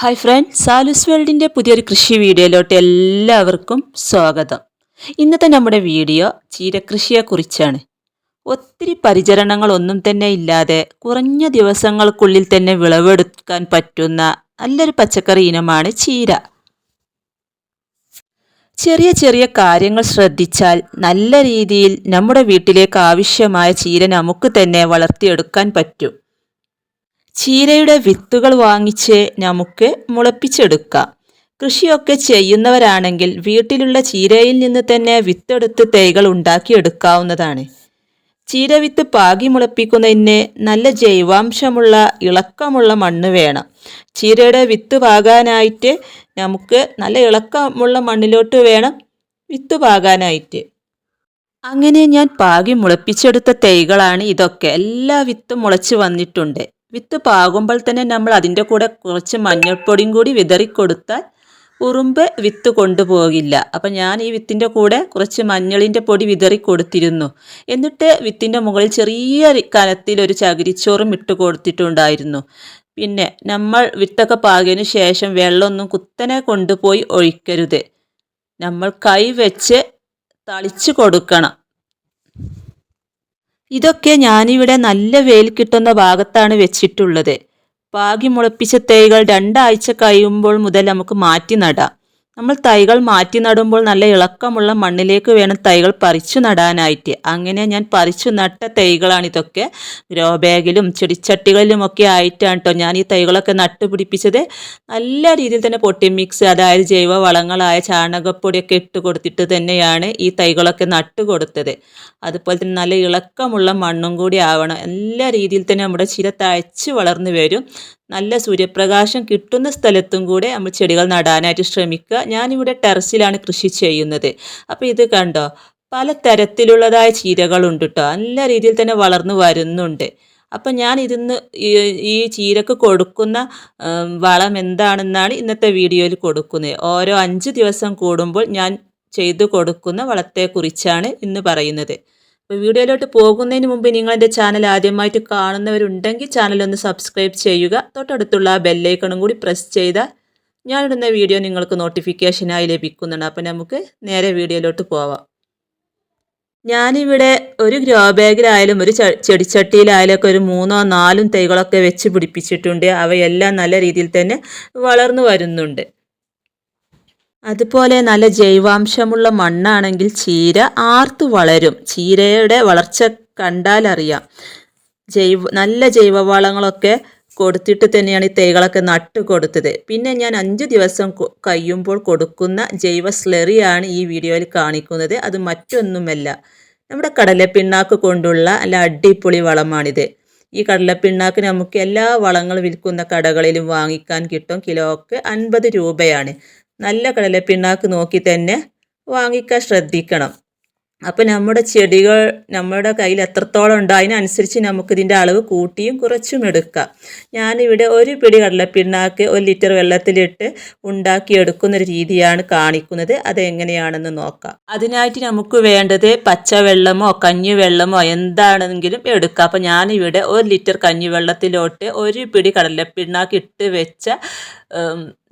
Hi front സാലുസ് വേൾഡിന്റെ പുതിയൊരു കൃഷി വീഡിയോയിലോട്ട് എല്ലാവർക്കും സ്വാഗതം. ഇന്നത്തെ നമ്മുടെ വീഡിയോ ചീരകൃഷിയെക്കുറിച്ചാണ് ഒത്തിരി പരിചരണങ്ങളൊന്നും തന്നെ ഇല്ലാതെ കുറഞ്ഞ ദിവസങ്ങൾക്കുള്ളിൽ തന്നെ വിളവെടുക്കാൻ പറ്റുന്ന നല്ലൊരു പച്ചക്കറി ഇനമാണ് ചീര. ചെറിയ ചെറിയ കാര്യങ്ങൾ ശ്രദ്ധിച്ചാൽ നല്ല രീതിയിൽ നമ്മുടെ വീട്ടിലേക്ക് ആവശ്യമായ ചീര നമുക്ക് തന്നെ വളർത്തിയെടുക്കാൻ പറ്റും. ചീരയുടെ വിത്തുകൾ വാങ്ങിച്ച് നമുക്ക് മുളപ്പിച്ചെടുക്കാം. കൃഷിയൊക്കെ ചെയ്യുന്നവരാണെങ്കിൽ വീട്ടിലുള്ള ചീരയിൽ നിന്ന് തന്നെ വിത്തെടുത്ത് തൈകൾ ഉണ്ടാക്കിയെടുക്കാവുന്നതാണ്. ചീരവിത്ത് പാകി മുളപ്പിക്കുന്നതിന് നല്ല ജൈവാംശമുള്ള ഇളക്കമുള്ള മണ്ണ് വേണം. ചീരയുടെ വിത്ത് പാകാനായിട്ട് നമുക്ക് നല്ല ഇളക്കമുള്ള മണ്ണിലോട്ട് വേണം വിത്ത് പാകാനായിട്ട്. അങ്ങനെ ഞാൻ പാകി മുളപ്പിച്ചെടുത്ത തൈകളാണ് ഇതൊക്കെ. എല്ലാ വിത്തും മുളച്ച് വന്നിട്ടുണ്ട്. വിത്ത് പാകുമ്പോൾ തന്നെ നമ്മൾ അതിന്റെ കൂടെ കുറച്ച് മഞ്ഞൾപ്പൊടിയും കൂടി വിതറിക്കൊടുത്താൽ ഉറുമ്പ് വിത്ത് കൊണ്ടുപോകില്ല. അപ്പം ഞാൻ ഈ വിത്തിന്റെ കൂടെ കുറച്ച് മഞ്ഞളിന്റെ പൊടി വിതറി കൊടുത്തിരുന്നു. എന്നിട്ട് വിത്തിന്റെ മുകളിൽ ചെറിയ കനത്തിൽ ഒരു ചകിരിച്ചോറും ഇട്ട് കൊടുത്തിട്ടുണ്ടായിരുന്നു. പിന്നെ നമ്മൾ വിത്തൊക്കെ പാകിയതിന് ശേഷം വെള്ളമൊന്നും കുത്തനെ കൊണ്ടുപോയി ഒഴിക്കരുത്. നമ്മൾ കൈ വെച്ച് തളിച്ച് കൊടുക്കണം. ഇതൊക്കെ ഞാനിവിടെ നല്ല വെയിൽ കിട്ടുന്ന ഭാഗത്താണ് വെച്ചിട്ടുള്ളത്. പാകി മുളപ്പിച്ച തൈകൾ രണ്ടാഴ്ച കഴിയുമ്പോൾ മുതൽ നമുക്ക് മാറ്റി നടാം. നമ്മൾ തൈകൾ മാറ്റി നടുമ്പോൾ നല്ല ഇളക്കമുള്ള മണ്ണിലേക്ക് വേണം തൈകൾ പറിച്ചു നടാനായിട്ട്. അങ്ങനെ ഞാൻ പറിച്ചു നട്ട തൈകളാണ് ഇതൊക്കെ. ഗ്രോ ബാഗിലും ചെടിച്ചട്ടികളിലും ഒക്കെ ആയിട്ടാണ് കേട്ടോ ഞാൻ ഈ തൈകളൊക്കെ നട്ടുപിടിപ്പിച്ചത്. നല്ല രീതിയിൽ തന്നെ പൊട്ടി മിക്സ് അതായത് ജൈവ വളങ്ങളായ ചാണകപ്പൊടിയൊക്കെ ഇട്ട് കൊടുത്തിട്ട് തന്നെയാണ് ഈ തൈകളൊക്കെ നട്ടു കൊടുത്തത്. അതുപോലെ തന്നെ നല്ല ഇളക്കമുള്ള മണ്ണും കൂടി ആവണം. എല്ലാ രീതിയിൽ തന്നെ നമ്മുടെ ചിര തഴച്ച് വളർന്നു വരും. നല്ല സൂര്യപ്രകാശം കിട്ടുന്ന സ്ഥലത്തും കൂടെ നമ്മൾ ചെടികൾ നടാനായിട്ട് ശ്രമിക്കുക. ഞാനിവിടെ ടെറസിലാണ് കൃഷി ചെയ്യുന്നത്. അപ്പോൾ ഇത് കണ്ടോ? പല തരത്തിലുള്ളതായ ചീരകളുണ്ട് കേട്ടോ. നല്ല രീതിയിൽ തന്നെ വളർന്നു വരുന്നുണ്ട്. അപ്പം ഞാൻ ഇതിന്ന് ഈ ചീരക്ക് കൊടുക്കുന്ന വളം എന്താണെന്നാണ് ഇന്നത്തെ വീഡിയോയിൽ കൊടുക്കുന്നത്. ഓരോ അഞ്ച് ദിവസം കൂടുമ്പോൾ ഞാൻ ചെയ്തു കൊടുക്കുന്ന വളത്തെക്കുറിച്ചാണ് ഇന്ന് പറയുന്നത്. വീഡിയോയിലോട്ട് പോകുന്നതിന് മുമ്പ് നിങ്ങൾ എന്റെ ചാനൽ ആദ്യമായിട്ട് കാണുന്നവരുണ്ടെങ്കിൽ ചാനലൊന്ന് സബ്സ്ക്രൈബ് ചെയ്യുക. തൊട്ടടുത്തുള്ള ആ ബെല്ലൈക്കണും കൂടി പ്രസ് ചെയ്താൽ ഞാനിടുന്ന വീഡിയോ നിങ്ങൾക്ക് നോട്ടിഫിക്കേഷനായി ലഭിക്കുന്നുണ്ട്. അപ്പോൾ നമുക്ക് നേരെ വീഡിയോയിലോട്ട് പോവാം. ഞാനിവിടെ ഒരു ഗ്രോ ബാഗിലായാലും ഒരു ചെടിച്ചട്ടിയിലായാലും ഒക്കെ ഒരു മൂന്നോ നാലും തൈകളൊക്കെ വെച്ച് പിടിപ്പിച്ചിട്ടുണ്ട്. അവയെല്ലാം നല്ല രീതിയിൽ തന്നെ വളർന്നു വരുന്നുണ്ട്. അതുപോലെ നല്ല ജൈവാംശമുള്ള മണ്ണാണെങ്കിൽ ചീര ആർത്തു വളരും. ചീരയുടെ വളർച്ച കണ്ടാലറിയാം ജൈവ നല്ല ജൈവവളങ്ങളൊക്കെ കൊടുത്തിട്ട് തന്നെയാണ് ഈ തൈകളൊക്കെ നട്ട് കൊടുത്തത്. പിന്നെ ഞാൻ അഞ്ച് ദിവസം കഴിയുമ്പോൾ കൊടുക്കുന്ന ജൈവ സ്ലെറിയാണ് ഈ വീഡിയോയിൽ കാണിക്കുന്നത്. അത് മറ്റൊന്നുമല്ല. നമ്മുടെ കടലപ്പിണ്ണാക്ക് കൊണ്ടുള്ള നല്ല അടിപൊളി വളമാണിത്. ഈ കടലപ്പിണ്ണാക്ക് നമുക്ക് എല്ലാ വളങ്ങളും വിൽക്കുന്ന കടകളിലും വാങ്ങിക്കാൻ കിട്ടും. കിലോക്ക് അൻപത് രൂപയാണ്. നല്ല കടലപ്പിണ്ണാക്ക് നോക്കി തന്നെ വാങ്ങിക്കാൻ ശ്രദ്ധിക്കണം. അപ്പോൾ നമ്മുടെ ചെടികൾ നമ്മുടെ കയ്യിൽ എത്രത്തോളം ഉണ്ട് അതിനനുസരിച്ച് നമുക്കിതിന്റെ അളവ് കൂട്ടിയും കുറച്ചും എടുക്കാം. ഞാനിവിടെ ഒരു പിടി കടലപ്പിണ്ണാക്ക് ഒരു ലിറ്റർ വെള്ളത്തിലിട്ട് ഉണ്ടാക്കിയെടുക്കുന്ന ഒരു രീതിയാണ് കാണിക്കുന്നത്. അതെങ്ങനെയാണെന്ന് നോക്കാം. അതിനായിട്ട് നമുക്ക് വേണ്ടത് പച്ചവെള്ളമോ കഞ്ഞിവെള്ളമോ എന്താണെങ്കിലും എടുക്കാം. അപ്പോൾ ഞാനിവിടെ ഒരു ലിറ്റർ കഞ്ഞിവെള്ളത്തിലോട്ട് ഒരു പിടി കടലപ്പിണ്ണാക്ക് ഇട്ട് വെച്ച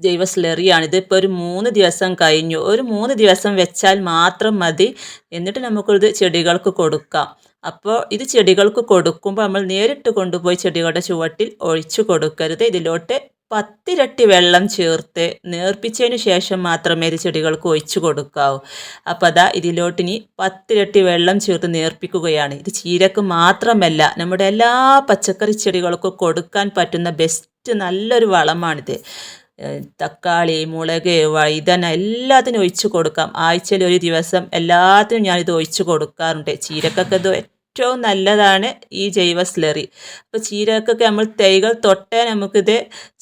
ജൈവ സ്ലറിയാണ് ഇതിപ്പോൾ ഒരു മൂന്ന് ദിവസം കഴിഞ്ഞു. ഒരു മൂന്ന് ദിവസം വെച്ചാൽ മാത്രം മതി. എന്നിട്ട് നമുക്കിത് ചെടികൾക്ക് കൊടുക്കാം. അപ്പോൾ ഇത് ചെടികൾക്ക് കൊടുക്കുമ്പോൾ നമ്മൾ നേരിട്ട് കൊണ്ടുപോയി ചെടികളുടെ ചുവട്ടിൽ ഒഴിച്ചു കൊടുക്കരുത്. ഇതിലോട്ട് പത്തിരട്ടി വെള്ളം ചേർത്ത് നേർപ്പിച്ചതിന് ശേഷം മാത്രമേ ഇത് ചെടികൾക്ക് ഒഴിച്ചു കൊടുക്കാവൂ. അപ്പോൾ അതാ ഇതിലോട്ടിനി പത്തിരട്ടി വെള്ളം ചേർത്ത് നേർപ്പിക്കുകയാണ്. ഇത് ചീരക്ക് മാത്രമല്ല നമ്മുടെ എല്ലാ പച്ചക്കറി ചെടികൾക്കും കൊടുക്കാൻ പറ്റുന്ന ബെസ്റ്റ് നല്ലൊരു വളമാണിത്. തക്കാളി മുളക് വഴുതന എല്ലാത്തിനും ഒഴിച്ച് കൊടുക്കാം. ആഴ്ചയിൽ ഒരു ദിവസം എല്ലാത്തിനും ഞാനിത് ഒഴിച്ച് കൊടുക്കാറുണ്ട്. ചീരക്കൊക്കെ ഇത് ഏറ്റവും നല്ലതാണ് ഈ ജൈവ സ്ലറി. അപ്പോൾ ചീരക്കൊക്കെ നമ്മൾ തൈകൾ തൊട്ടേ നമുക്കിത്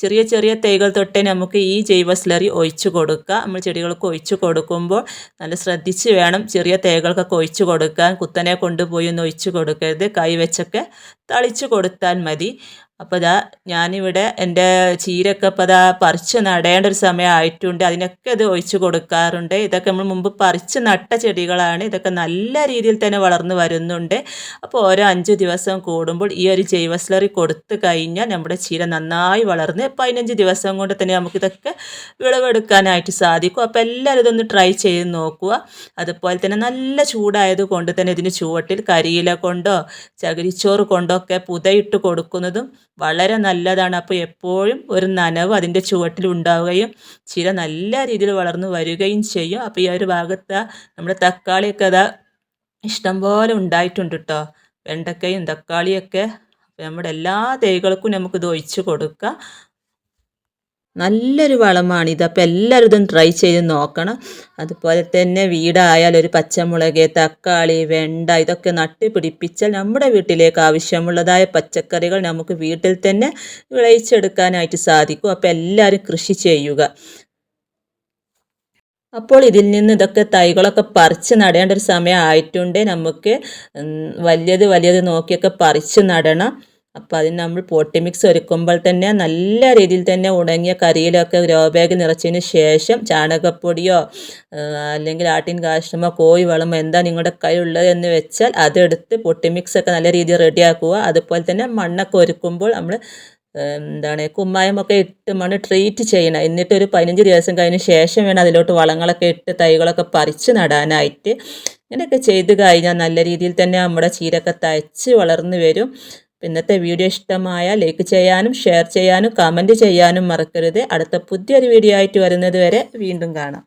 ചെറിയ ചെറിയ തൈകൾ തൊട്ടേ നമുക്ക് ഈ ജൈവ സ്ലറി ഒഴിച്ചു കൊടുക്കുക നമ്മൾ ചെടികൾക്ക് ഒഴിച്ചു കൊടുക്കുമ്പോൾ നല്ല ശ്രദ്ധിച്ച് വേണം ചെറിയ തൈകൾക്കൊക്കെ ഒഴിച്ചു കൊടുക്കാൻ. കുത്തനെ കൊണ്ടുപോയി ഒന്ന് ഒഴിച്ചു കൊടുക്കരുത്. കൈ വെച്ചൊക്കെ തളിച്ച് കൊടുത്താൽ മതി. അപ്പോൾ ഇതാ ഞാനിവിടെ എന്റെ ചീരയൊക്കെ ഇപ്പോൾ ഇതാ പറിച്ച് നടേണ്ട ഒരു സമയം ആയിട്ടുണ്ട് അതിനൊക്കെ ഇത് ഒഴിച്ച് കൊടുക്കാറുണ്ട്. ഇതൊക്കെ നമ്മൾ മുമ്പ് പറിച്ച് നട്ട ചെടികളാണ്. ഇതൊക്കെ നല്ല രീതിയിൽ തന്നെ വളർന്നു വരുന്നുണ്ട്. അപ്പോൾ ഓരോ അഞ്ച് ദിവസം കൂടുമ്പോൾ ഈ ഒരു ജൈവ സ്ലറി കൊടുത്തു കഴിഞ്ഞാൽ നമ്മുടെ ചീര നന്നായി വളർന്ന് പതിനഞ്ച് ദിവസം കൊണ്ട് തന്നെ നമുക്കിതൊക്കെ വിളവെടുക്കാനായിട്ട് സാധിക്കും. അപ്പോൾ എല്ലാവരും ഇതൊന്ന് ട്രൈ ചെയ്ത് നോക്കുക. അതുപോലെ തന്നെ നല്ല ചൂടായത് കൊണ്ട് തന്നെ ഇതിന് ചുവട്ടിൽ കരിയില കൊണ്ടോ ചകിരിച്ചോറ് കൊണ്ടോ ഒക്കെ പുതയിട്ട് കൊടുക്കുന്നതും വളരെ നല്ലതാണ്. അപ്പോൾ എപ്പോഴും ഒരു നനവ് അതിന്റെ ചുവട്ടിൽ ഉണ്ടാവുകയും ചില നല്ല രീതിയിൽ വളർന്നു വരികയും ചെയ്യും. അപ്പോൾ ഈ ഒരു ഭാഗത്ത് നമ്മുടെ തക്കാളിയൊക്കെ അതാ ഇഷ്ടംപോലെ ഉണ്ടായിട്ടുണ്ട് കേട്ടോ വെണ്ടക്കയും തക്കാളിയൊക്കെ. നമ്മുടെ എല്ലാ തൈകൾക്കും നമുക്കിത് ഒഴിച്ച് കൊടുക്കാം. നല്ലൊരു വളമാണ്. ഇത് അപ്പോൾ എല്ലാവരും ഇതും ട്രൈ ചെയ്ത് നോക്കണം. അതുപോലെ തന്നെ വീടായാലും ഒരു പച്ചമുളക് തക്കാളി വെണ്ട ഇതൊക്കെ നട്ട് പിടിപ്പിച്ചാൽ നമ്മുടെ വീട്ടിലേക്ക് ആവശ്യമുള്ളതായ പച്ചക്കറികൾ നമുക്ക് വീട്ടിൽ തന്നെ വിളയിച്ചെടുക്കാനായിട്ട് സാധിക്കും. അപ്പോൾ എല്ലാവരും കൃഷി ചെയ്യുക. അപ്പോൾ ഇതിൽ നിന്ന് ഇതൊക്കെ തൈകളൊക്കെ പറിച്ച് നടേണ്ട ഒരു സമയം ആയിട്ടുണ്ട്. നമുക്ക് വലിയത് വലിയത് നോക്കിയൊക്കെ പറിച്ച് നടണം. അപ്പോൾ അതിന് നമ്മൾ പോട്ടി മിക്സ് ഒരുക്കുമ്പോൾ തന്നെ നല്ല രീതിയിൽ തന്നെ ഉണങ്ങിയ കറിയിലൊക്കെ ഗ്രോ ബാഗ് നിറച്ചതിന് ശേഷം ചാണകപ്പൊടിയോ അല്ലെങ്കിൽ ആട്ടിൻ കാഷ്ടമോ കോഴി വളമോ എന്താ നിങ്ങളുടെ കയ്യിലുള്ളത് എന്ന് വെച്ചാൽ അതെടുത്ത് പൊട്ടി മിക്സ് ഒക്കെ നല്ല രീതിയിൽ റെഡിയാക്കുക അതുപോലെ തന്നെ മണ്ണൊക്കെ ഒരുക്കുമ്പോൾ നമ്മൾ എന്താണ് കുമ്മായമൊക്കെ ഇട്ട് മണ്ണ് ട്രീറ്റ് ചെയ്യണം. എന്നിട്ട് ഒരു പതിനഞ്ച് ദിവസം കഴിഞ്ഞ ശേഷം വേണം അതിലോട്ട് വളങ്ങളൊക്കെ ഇട്ട് തൈകളൊക്കെ പറിച്ച് നടാനായിട്ട്. ഇങ്ങനെയൊക്കെ ചെയ്ത് കഴിഞ്ഞാൽ നല്ല രീതിയിൽ തന്നെ നമ്മുടെ ചീരൊക്കെ തയ്ച്ച് വളർന്നു വരും. ഇന്നത്തെ വീഡിയോ ഇഷ്ടമായ ലൈക്ക് ചെയ്യാനും ഷെയർ ചെയ്യാനും കമന്റ് ചെയ്യാനും മറക്കരുത്. അടുത്ത പുതിയൊരു വീഡിയോ ആയിട്ട് വരുന്നത് വരെ വീണ്ടും കാണാം.